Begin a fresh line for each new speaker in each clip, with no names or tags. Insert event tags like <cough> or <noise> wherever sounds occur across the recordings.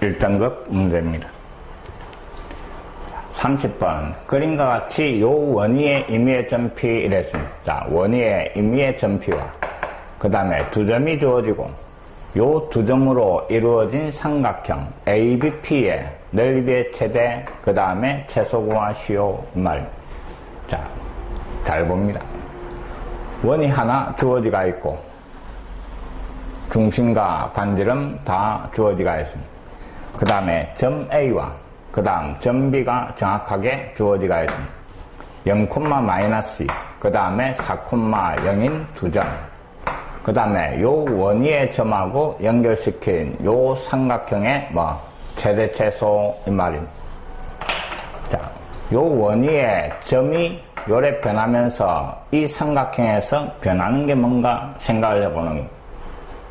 1등급 문제입니다. 30번 그림과 같이 요 원위의 임의의 점피 이랬습니다. 자, 원위의 임의의 점피와 그 다음에 두 점이 주어지고 요 두 점으로 이루어진 삼각형 ABP의 넓이의 최대 그 다음에 최소 구하시오 말. 자, 잘 봅니다. 원이 하나 주어지가 있고 중심과 반지름 다 주어지가 있습니다. 그 다음에 점 A와 그 다음 점 B가 정확하게 주어지가 있습니다. 0, 마이너스 그 다음에 4, 0인 두 점. 그 다음에 요 원위의 점하고 연결시킨 요 삼각형의 뭐 최대 최소인 말입니다. 자, 요 원위의 점이 요래 변하면서 이 삼각형에서 변하는 게 뭔가 생각을 해보는 겁니다.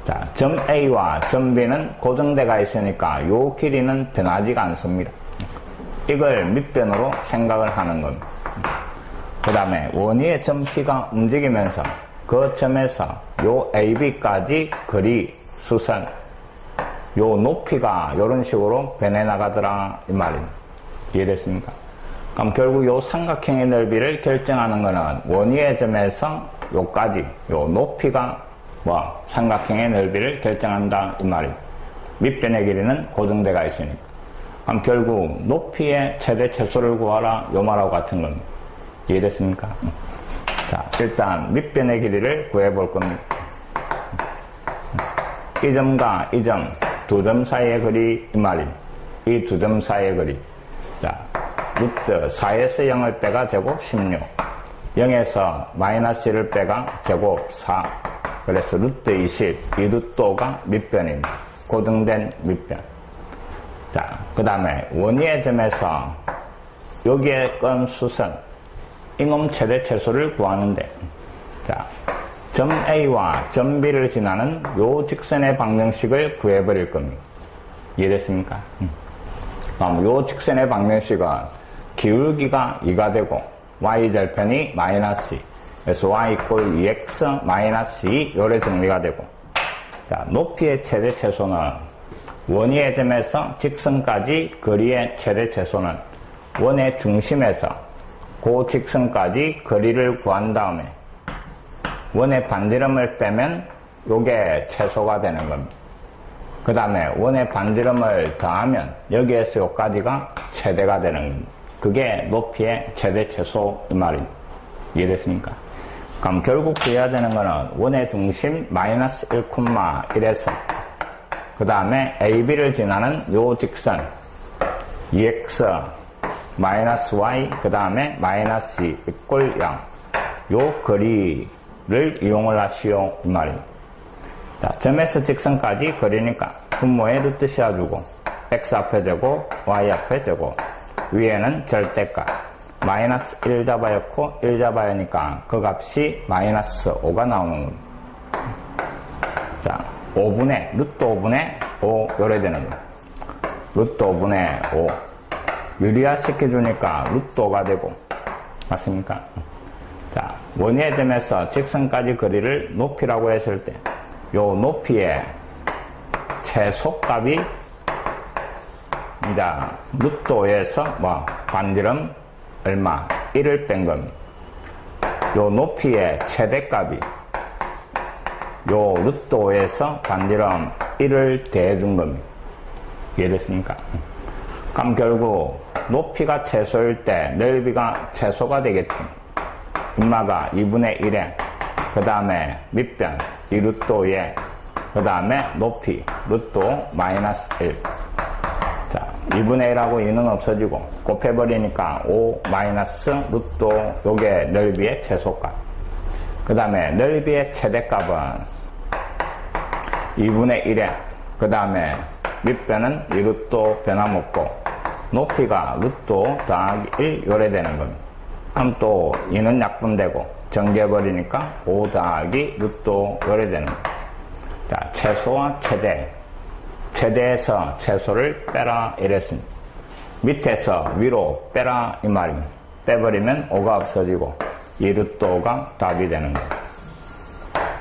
자, 점 A와 점 B는 고정대가 있으니까 요 길이는 변하지가 않습니다. 이걸 밑변으로 생각을 하는 겁니다. 그 다음에 원위의 점 P가 움직이면서 그 점에서 요 AB까지 거리, 수선, 요 높이가 이런 식으로 변해 나가더라 이 말입니다. 이해됐습니까? 그럼 결국 요 삼각형의 넓이를 결정하는 것은 원위의 점에서 요까지 요 높이가 뭐 삼각형의 넓이를 결정한다 이 말입니다. 밑변의 길이는 고정대가 있으니까. 그럼 결국 높이의 최대 최소를 구하라 요 말하고 같은 겁니다. 이해됐습니까? 자, 일단 밑변의 길이를 구해볼 겁니다. 이 점과 이 점, 두 점 사이의 거리 이 말입니다. 이 두 점 사이의 거리. 자, 루트 4에서 0을 빼가 제곱 16. 0에서 마이너스 1을 빼가 제곱 4. 그래서 루트 20. 이 루트가 밑변입니다. 고정된 밑변. 자, 그 다음에 원위의 점에서 여기에 건 수선. 이놈 최대 최소를 구하는데, 자, 점 A와 점 B를 지나는 요 직선의 방정식을 구해버릴 겁니다. 이해됐습니까? 그럼 요 직선의 방정식은 기울기가 2가 되고 y절편이 마이너스 2 그래서 y 이꼴 2x 마이너스 2 요래 정리가 되고 자 높이의 최대 최소는 원위의 점에서 직선까지 거리의 최대 최소는 원의 중심에서 그 직선까지 거리를 구한 다음에 원의 반지름을 빼면 요게 최소가 되는 겁니다. 그 다음에 원의 반지름을 더하면 여기에서 여기까지가 최대가 되는 겁니다. 그게 높이의 최대 최소 이 말입니다. 이해됐습니까? 그럼 결국 구해야 되는 거는 원의 중심 마이너스 1,1에서 그 다음에 AB를 지나는 요 직선 2x 마이너스 y 그 다음에 마이너스 2 이꼴 0. 요 거리를 이용을 하시오 이 말입니다. 자, 점에서 직선까지 거리니까 분모에 루트 씌워주고 x 앞에 제곱 y 앞에 제곱 위에는 절대값 마이너스 1 잡아였고 1 잡아야니까 그 값이 마이너스 5가 나오는 겁니다. 자, 5분의 루트 5분의 5 요래 되는 거예요. 루트 5분의 5 유리화 시켜주니까 루트 5가 되고 맞습니까? 자, 원위의 점에서 직선까지 거리를 높이라고 했을 때 요 높이의 최소값이 이제 루트 5에서 뭐 반지름 얼마 1을 뺀 겁니다. 요 높이의 최대값이 요 루트 5에서 반지름 1을 대해준 겁니다. 이해됐습니까? 그럼 결국 높이가 최소일 때 넓이가 최소가 되겠지. 인마가 2분의 1에 그 다음에 밑변 2 루트 5에 그 다음에 높이 5 마이너스 1 자, 2분의 1하고 2는 없어지고 곱해버리니까 5 마이너스 루트 5 요게 넓이의 최소값 그 다음에 넓이의 최대값은 2분의 1에 그 다음에 밑변은 2 루트 5 변함없고 높이가 루트 5 더하기 1 요래 되는 겁니다. 그럼 또 2는 약분되고 정개해버리니까 5 더하기 루트 5 요래 되는 겁니다. 자, 최소와 최대 최대에서 최소를 빼라 이랬습니다. 밑에서 위로 빼라 이 말입니다. 빼버리면 5가 없어지고 2루트 5가 답이 되는 거예요.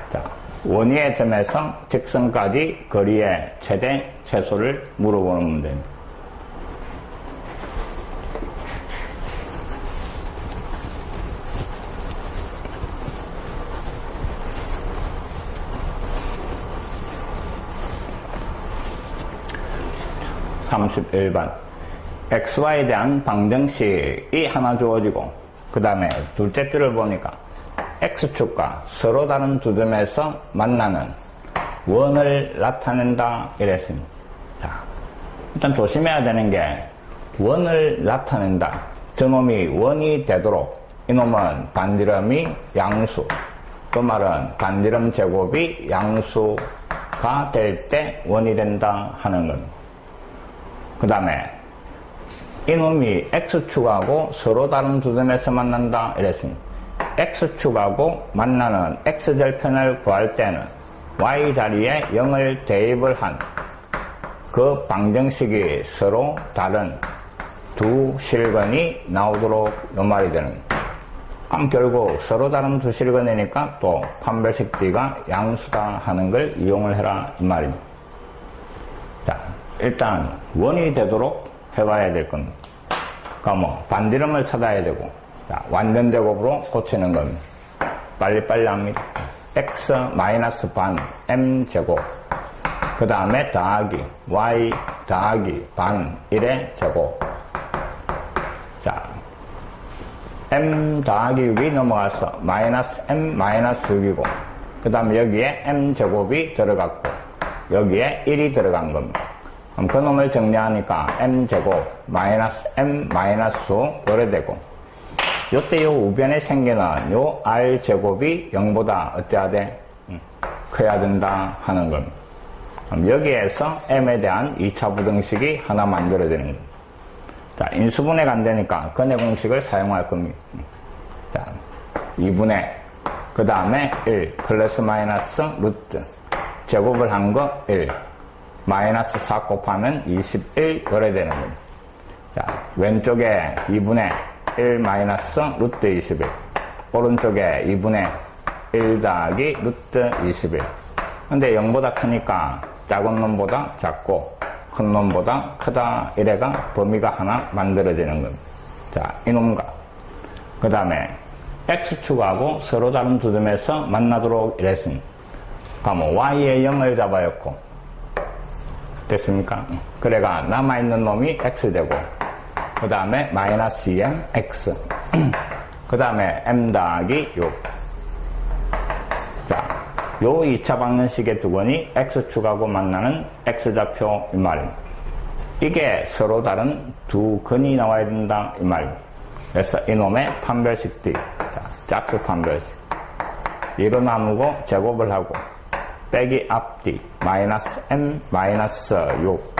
자, 원위의 점에서 직선까지 거리의 최대 최소를 물어보는 문제입니다. (31번) xy에 대한 방정식이 하나 주어지고 그 다음에 둘째 줄을 보니까 x축과 서로 다른 두 점에서 만나는 원을 나타낸다 이랬습니다. 자, 일단 조심해야 되는 게 원을 나타낸다. 저놈이 원이 되도록 이놈은 반지름이 양수. 그 말은 반지름 제곱이 양수가 될 때 원이 된다 하는 겁니다. 그 다음에 이놈이 x축하고 서로 다른 두 점에서 만난다 이랬습니다. x축하고 만나는 x절편을 구할 때는 y 자리에 0을 대입을 한 그 방정식이 서로 다른 두 실근이 나오도록 요 말이 되는 그럼 결국 서로 다른 두 실근이니까 또 판별식 D가 양수다 하는 걸 이용을 해라 이 말입니다. 자 일단 원이 되도록 해봐야 될 겁니다. 그럼 뭐 반지름을 찾아야 되고 자, 완전 제곱으로 고치는 겁니다. 빨리빨리 합니다. x 마이너스 반 m 제곱 그 다음에 더하기 y 더하기 반 1의 제곱 자 m 더하기 6이 넘어가서 마이너스 m 마이너스 6이고 그 다음에 여기에 m 제곱이 들어갔고 여기에 1이 들어간 겁니다. 그놈을 정리하니까 m 제곱 마이너스 m 마이너스 5 요래 되고 요때 요 우변에 생기는 요 r 제곱이 0보다 어때야 돼? 음, 커야 된다 하는 겁니다. 여기에서 m에 대한 2차 부등식이 하나 만들어지는 겁니다. 자, 인수분해 안 되니까 근해 공식을 사용할 겁니다. 음. 자, 2분의 그 다음에 1 플러스 마이너스 루트 제곱을 한 거 1 마이너스 4 곱하면 21 요래 되는 겁니다. 자, 왼쪽에 2분의 1 마이너스 루트 21 오른쪽에 2분의 1 더하기 루트 21 근데 0보다 크니까 작은 놈보다 작고 큰 놈보다 크다 이래가 범위가 하나 만들어지는 겁니다. 자 이놈과. 그 다음에 x축하고 서로 다른 두 점에서 만나도록 이랬습니다. 그럼 y의 0을 잡아였고 됐습니까? 그래가 남아있는 놈이 x 되고 그 다음에 마이너스 2m x <clears throat> 그 다음에 m 더하기 6 자, 요 2차 방정식의 두 번이 x축하고 만나는 x좌표 이 말입니다. 이게 서로 다른 두 근이 나와야 된다 이 말입니다. 그래서 이놈의 판별식 D 자, 짝수 판별식 2로 나누고 제곱을 하고 빼기 앞뒤 마이너스 m 마이너스 6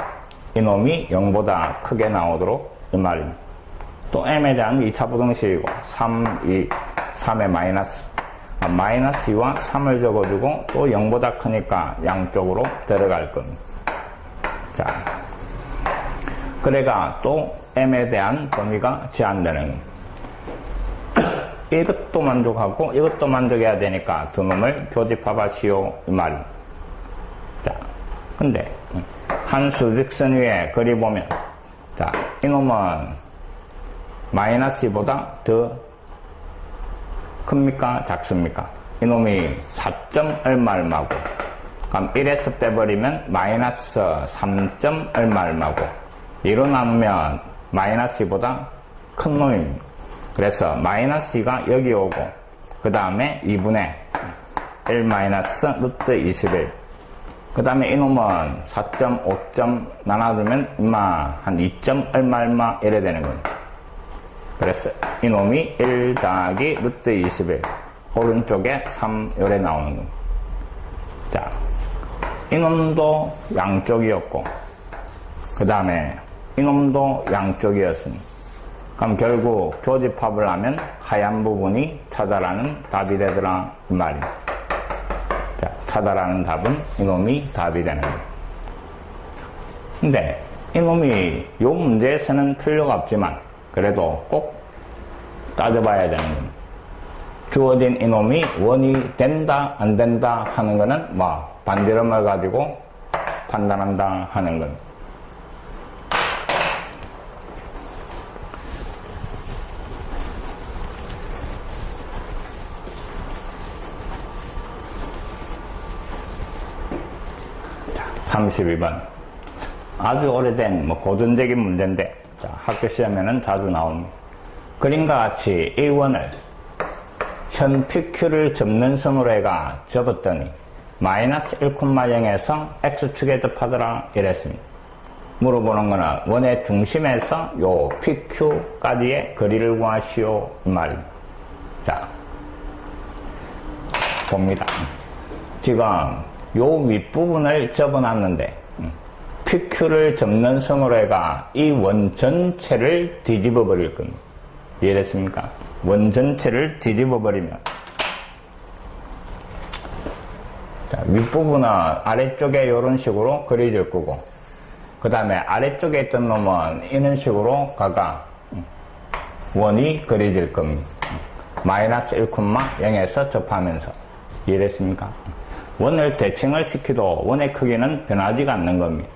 이놈이 0보다 크게 나오도록 이 말입니다. 또 m에 대한 2차 부등식이고 3, 2, 3의 마이너스 아, 마이너스 2와 3을 적어주고 또 0보다 크니까 양쪽으로 들어갈 겁니다. 자, 그래가 또 m에 대한 범위가 제한되는 겁니다. 이것도 만족하고 이것도 만족해야 되니까 두 놈을 교집합하시오 이 말입니다. 자, 근데 한 수직선 위에 그리 보면 자, 이놈은 마이너스 보다 더 큽니까? 작습니까? 이놈이 4점 얼마 얼마고 그럼 1에서 빼버리면 마이너스 3점 얼마 얼마고 2로 나누면 마이너스 보다 큰 놈입니다. 그래서 마이너스 2가 여기 오고 그 다음에 2분의 1 마이너스 루트 21 그 다음에 이놈은 4.5점 나눠주면 인마 한 2점 얼마 얼마 이래 되는 거예요. 그래서 이놈이 1 더하기 루트 21 오른쪽에 3 요래 나오는 거예요. 자, 이놈도 양쪽이었고 그 다음에 이놈도 양쪽이었으니 그럼 결국 교집합을 하면 하얀 부분이 찾아라는 답이 되더라 이 말입니다. 차다라는 답은 이놈이 답이 되는 거예요. 근데 이놈이 이 문제에서는 필요가 없지만 그래도 꼭 따져봐야 되는 겁니다. 주어진 이놈이 원이 된다, 안 된다 하는 거는 뭐, 반지름을 가지고 판단한다 하는 건. 자, 32번. 아주 오래된 뭐 고전적인 문제인데 자, 학교 시험에는 자주 나옵니다. 그림과 같이 이 원을 현 PQ를 접는 선으로 해가 접었더니 마이너스 1,0에서 X축에 접하더라 이랬습니다. 물어보는 거는 원의 중심에서 요 PQ까지의 거리를 구하시오 이 말입니다. 자, 봅니다. 지금 요 윗부분을 접어놨는데 PQ를 접는 선으로 해가 이 원 전체를 뒤집어 버릴 겁니다. 이해됐습니까? 원 전체를 뒤집어 버리면 자, 윗부분은 아래쪽에 이런 식으로 그려질 거고 그 다음에 아래쪽에 있던 놈은 이런 식으로 가가 원이 그려질 겁니다. 마이너스 1,0에서 접하면서 이해됐습니까? 원을 대칭을 시켜도 원의 크기는 변하지가 않는 겁니다.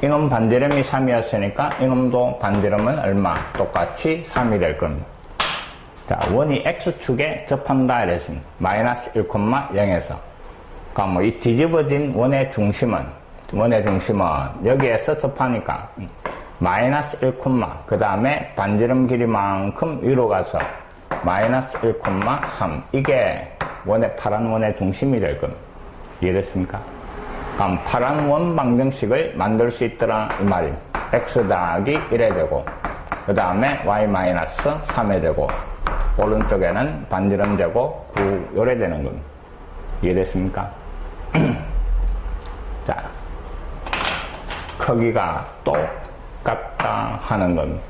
이놈 반지름이 3이었으니까 이놈도 반지름은 얼마? 똑같이 3이 될 겁니다. 자, 원이 X축에 접한다 이랬습니다. 마이너스 1,0에서. 그러니까 뭐 이 뒤집어진 원의 중심은, 원의 중심은 여기에서 접하니까 마이너스 1, 그 다음에 반지름 길이만큼 위로 가서 마이너스 1,3 이게 원의 파란 원의 중심이 될 겁니다. 이해됐습니까? 그럼 파란 원 방정식을 만들 수 있더라 이 말입니다. x 더하기 1에 되고 그 다음에 y 마이너스 3에 되고 오른쪽에는 반지름 제곱 9 요래 되는 겁니다. 이해됐습니까? 자, 크기가 똑같다 하는 겁니다.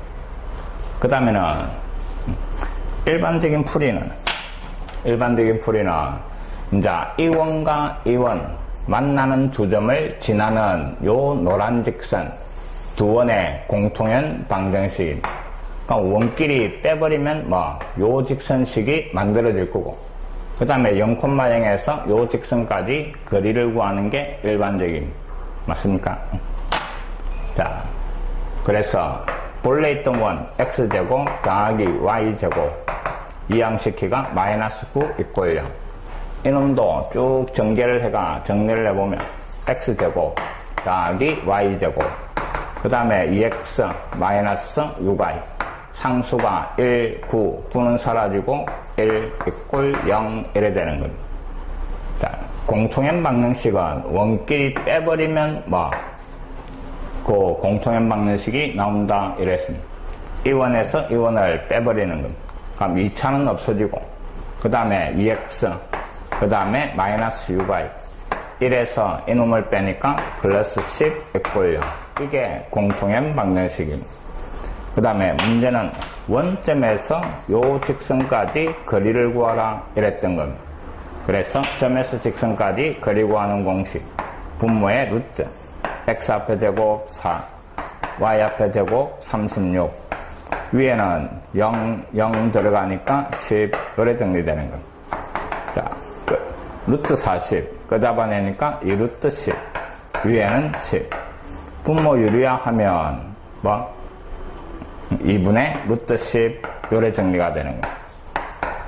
그 다음에는 일반적인 풀이는 일반적인 풀이는 이제 이원과 이원 만나는 두 점을 지나는 요 노란 직선 두 원의 공통연 방정식 그러니까 원끼리 빼버리면 뭐 요 직선식이 만들어질 거고 그 다음에 0,0에서 요 직선까지 거리를 구하는 게 일반적인 맞습니까? 자 그래서 본래 있던 원 x제곱 더하기 y제곱 이항시키가 마이너스 9 있고요 이놈도 쭉 전개를 해가 정리를 해보면 x제곱 더하기 y제곱 그 다음에 2x 마이너스 6y 상수가 1, 9, 9는 사라지고 1 이꼴 0 이래 되는 겁니다. 자, 공통연 방정식은 원끼리 빼버리면 뭐, 그 공통연 방정식이 나온다 이랬습니다. 이 원에서 이 원을 빼버리는 겁니다. 그럼 2차는 없어지고, 그 다음에 2x, 그 다음에 마이너스 6y. 1에서 이놈을 빼니까 플러스 10 이꼴 0. 이게 공통연 방정식입니다. 그 다음에 문제는 원점에서 요 직선까지 거리를 구하라 이랬던 겁니다. 그래서 점에서 직선까지 거리 구하는 공식 분모의 루트 x 앞에 제곱 4 y 앞에 제곱 36 위에는 0, 0 들어가니까 10 요래 정리되는 겁니다. 루트 40 끄잡아내니까 2 루트 10 위에는 10 분모 유리화 하면 뭐 2분의 루트 10 요래 정리가 되는 거예요.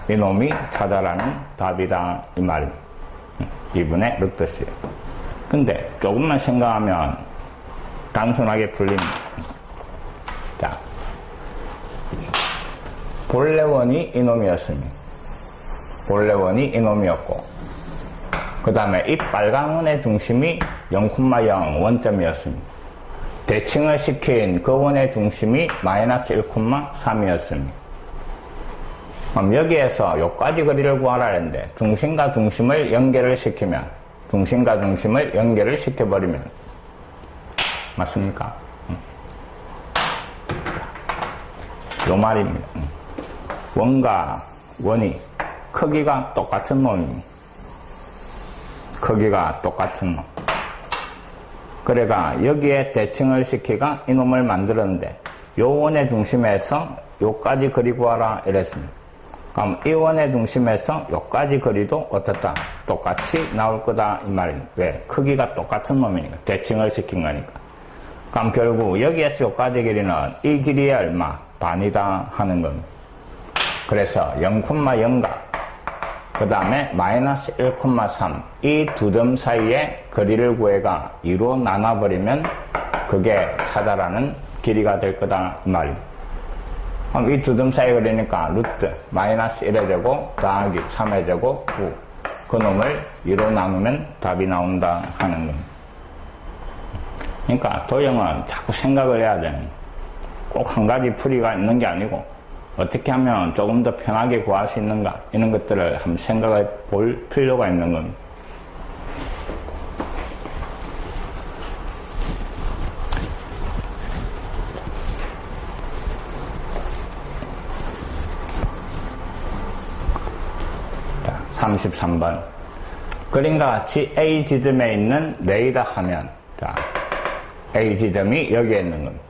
이놈이 찾아라는 답이다 이 말입니다. 2분의 루트 10. 근데 조금만 생각하면 단순하게 풀립니다. 자, 본래 원이 이놈이었습니다. 본래 원이 이놈이었고 그 다음에 이 빨간 원의 중심이 0,0 원점이었습니다. 대칭을 시킨 그 원의 중심이 마이너스 1,3이었습니다. 그럼 여기에서 여기까지 거리를 구하라 했는데 중심과 중심을 연결을 시키면 중심과 중심을 연결을 시켜버리면 맞습니까? 요 말입니다. 원과 원이 크기가 똑같은 놈입니다. 크기가 똑같은 놈. 그래가 여기에 대칭을 시키가 이놈을 만들었는데 요 원의 중심에서 요까지 그리고 와라 이랬습니다. 그럼 이 원의 중심에서 여기까지 거리도 어떻다? 똑같이 나올 거다 이 말이니 왜? 크기가 똑같은 놈이니까 대칭을 시킨 거니까 그럼 결국 여기에서 여기까지 길이는 이 길이의 얼마? 반이다 하는 겁니다 그래서 0,0과 그 다음에 마이너스 1,3 이 두 점 사이의 거리를 구해가 2로 나눠버리면 그게 찾아라는 길이가 될 거다 이 말입니다 그럼 이 두 점 사이 거리니까 루트 마이너스 1의 제곱 더하기 3의 제곱 9. 그 놈을 2로 나누면 답이 나온다 하는 겁니다. 그러니까 도형은 자꾸 생각을 해야 되는 꼭 한 가지 풀이가 있는 게 아니고 어떻게 하면 조금 더 편하게 구할 수 있는가 이런 것들을 한번 생각해 볼 필요가 있는 겁니다. 자, 33번. 그림과 같이 A 지점에 있는 레이더 화면. 자, A 지점이 여기에 있는 겁니다.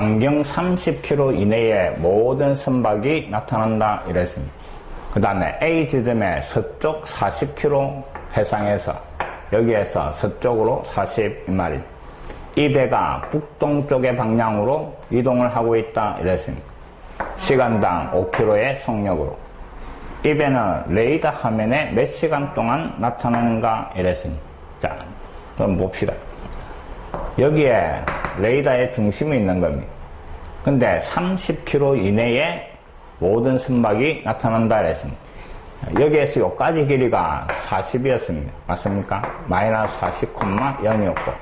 반경 30km 이내에 모든 선박이 나타난다 이랬습니다. 그 다음에 A 지점의 서쪽 40km 해상에서 여기에서 서쪽으로 40이 말이 이 배가 북동쪽의 방향으로 이동을 하고 있다 이랬습니다. 시간당 5km의 속력으로 이 배는 레이더 화면에 몇 시간 동안 나타나는가 이랬습니다. 자, 그럼 봅시다. 여기에 레이더의 중심이 있는 겁니다. 근데 30km 이내에 모든 선박이 나타난다 이랬습니다. 여기에서 여기까지 길이가 40이었습니다. 맞습니까? 마이너스 40,0이었고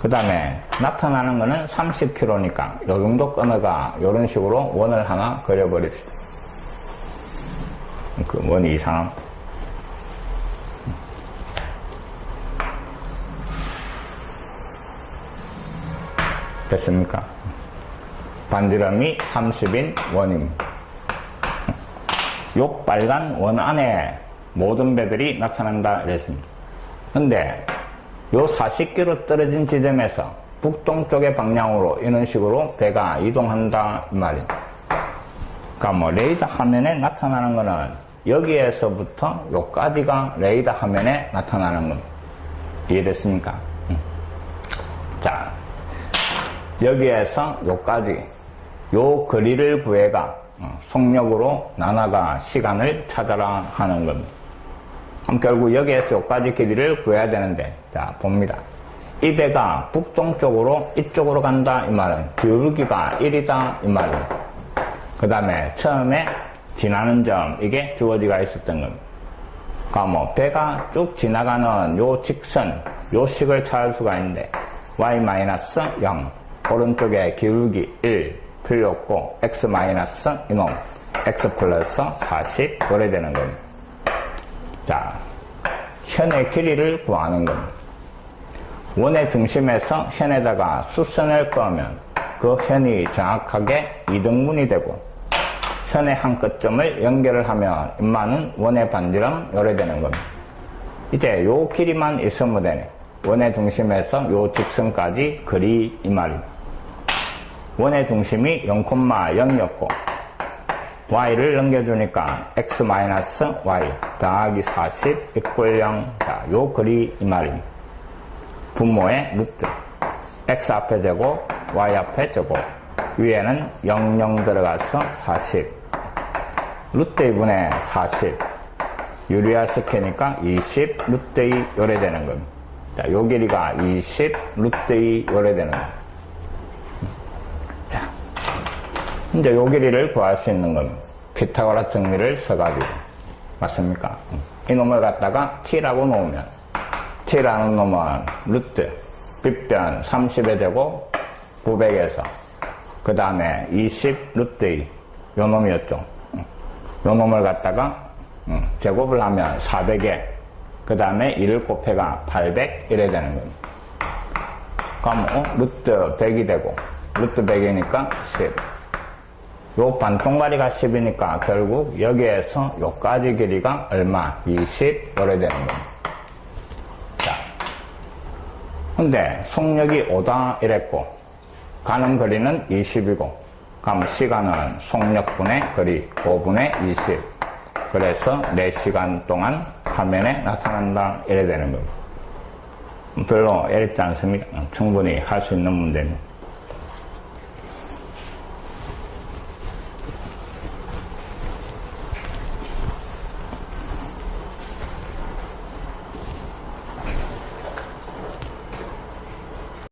그 다음에 나타나는 거는 30km니까 요 정도 끊어가 이런 식으로 원을 하나 그려버립시다. 그 원이 이상 됐습니까? 반지름이 30인 원입니다. 요 빨간 원 안에 모든 배들이 나타난다 그랬습니다. 근데 요 40km 떨어진 지점에서 북동쪽의 방향으로 이런 식으로 배가 이동한다 이 말입니다. 그러니까 뭐 레이더 화면에 나타나는 거는 여기에서부터 요까지가 레이더 화면에 나타나는 겁니다. 이해됐습니까? 응. 자, 여기에서 요까지 요 거리를 구해가 어, 속력으로 나눠가 시간을 찾아라 하는 겁니다. 그럼 결국 여기에서 요까지 길이를 구해야 되는데 자 봅니다. 이 배가 북동쪽으로 이쪽으로 간다 이 말은 기울기가 1이다 이 말은 그 다음에 처음에 지나는 점 이게 주어지가 있었던 겁니다. 그러니까 뭐 배가 쭉 지나가는 요 직선 요 식을 찾을 수가 있는데 y-0 오른쪽에 기울기 1 필요 없고 x 마이너스 이놈 x 플러스 40 이래 되는 겁니다. 자, 현의 길이를 구하는 겁니다. 원의 중심에서 현에다가 수선을 꺼면 그 현이 정확하게 이등분이 되고 선의 한 끝점을 연결을 하면 인마는 원의 반지름 요래 되는 겁니다. 이제 요 길이만 있으면 되네. 원의 중심에서 요 직선까지 그리 이 말입니다. 원의 중심이 0,0였고 y를 넘겨주니까 x-y 더하기 40 이퀄 0. 자, 요 글이 이 말입니다. 분모의 루트. x 앞에 제곱, y 앞에 제곱. 위에는 00 들어가서 40. 루트 2분의 40. 유리화 시키니까 20 루트 2 요래 되는 겁니다. 자, 요 길이가 20 루트 2 요래 되는 겁니다. 자, 이제 요 길이를 구할 수 있는 건 피타고라 정리를 써가지고 맞습니까? 이 놈을 갖다가 t라고 놓으면 t라는 놈은 루트 빗변 30의 제곱 900에서 그 다음에 20 루트 2 요 놈이었죠. 요 놈을 갖다가 제곱을 하면 400에 그 다음에 1을 곱해가 800 이래 되는 겁니다. 그럼 어? 루트 100이 되고 루트 100이니까 10. 요 반동가리가 10이니까 결국 여기에서 요까지 길이가 얼마? 20 요래 되는 겁니다. 자. 근데 속력이 5다 이랬고 가는 거리는 20이고 그럼 시간은 속력분의 거리 5분의 20. 그래서 4시간 동안 화면에 나타난다. 이래 되는 거고. 별로 어렵지 않습니다. 충분히 할 수 있는 문제입니다.